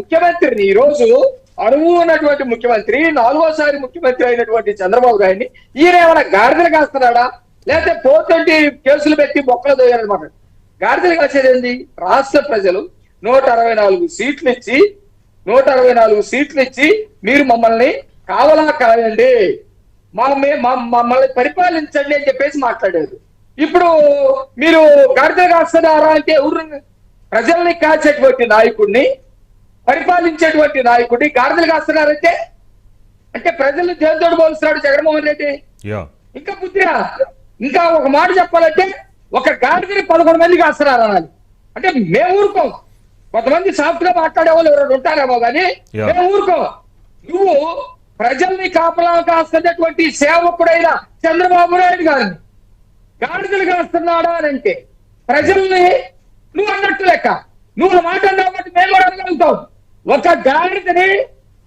ముఖ్యమంత్రిని ఈ రోజు అరువు ఉన్నటువంటి ముఖ్యమంత్రి నాలుగోసారి ముఖ్యమంత్రి అయినటువంటి చంద్రబాబు గారిని ఈయన ఏమైనా గాడిదలు కాస్తున్నాడా? లేకపోతే పోతంటి కేసులు పెట్టి బొక్కలు దోయాలన్నమాట గాడిదలు కాసేది ఏంది? రాష్ట్ర ప్రజలు నూట అరవై నాలుగు సీట్లు ఇచ్చి నూట అరవై నాలుగు సీట్లు ఇచ్చి మీరు మమ్మల్ని కావాలా కాదండి? మా మే- మా- మమ్మల్ని పరిపాలించండి అని చెప్పేసి మాట్లాడారు. ఇప్పుడు మీరు గాడిద కాస్తున్నారా అంటే ఎవరు? ప్రజల్ని కాచేటువంటి నాయకుడిని పరిపాలించేటువంటి నాయకుడిని గాడిదలు కాస్తున్నారంటే? అంటే ప్రజల్ని దేనితోడు పోలుస్తున్నాడు జగన్మోహన్ రెడ్డి. ఇంకా బుద్ధిరా ఇంకా ఒక మాట చెప్పాలంటే ఒక గాడిదని పదకొండు మంది కాస్తున్నారు అనాలి అంటే మేము ఊరుకోం. కొంతమంది సాఫ్ట్గా మాట్లాడే వాళ్ళు ఎవరు ఉంటారేమో కానీ. మేము ఊరుకోం. నువ్వు ప్రజల్ని కాపలా కాస్తున్నటువంటి సేవకుడైన చంద్రబాబు నాయుడు గారిని గాడిదలు కాస్తున్నాడా అని అంటే ప్రజల్ని నువ్వు అన్నట్టు లెక్క. నువ్వు మాట అన్నావు కాబట్టి మేము కూడా అనగలుగుతాం ఒక గాడిదని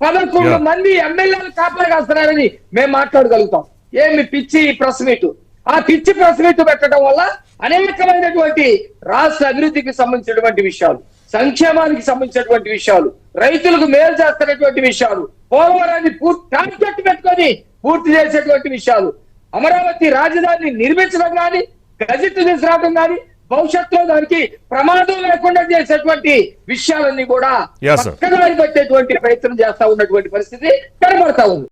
పదకొండు. మంది ఎమ్మెల్యేలు కాపలా కాస్తున్నారని మేము మాట్లాడగలుగుతాం ఏమి పిచ్చి ప్రెస్ మీట్ ఆ పిచ్చి ప్రెస్ మీట్ పెట్టడం వల్ల అనేకమైనటువంటి రాష్ట్ర అభివృద్ధికి సంబంధించినటువంటి విషయాలు సంక్షేమానికి సంబంధించినటువంటి విషయాలు రైతులకు మేలు చేస్తున్నటువంటి విషయాలు పోలవరాన్ని పూర్తి టార్గెట్ పెట్టుకొని పూర్తి చేసేటువంటి విషయాలు అమరావతి రాజధానిని నిర్మించడం కానీ గజెట్ తీసుకురావడం కానీ భవిష్యత్తులో దానికి ప్రమాదం లేకుండా చేసేటువంటి విషయాలన్నీ కూడా. పక్కదారి పెట్టేటువంటి ప్రయత్నం చేస్తా ఉన్నటువంటి పరిస్థితి కనబడతా ఉంది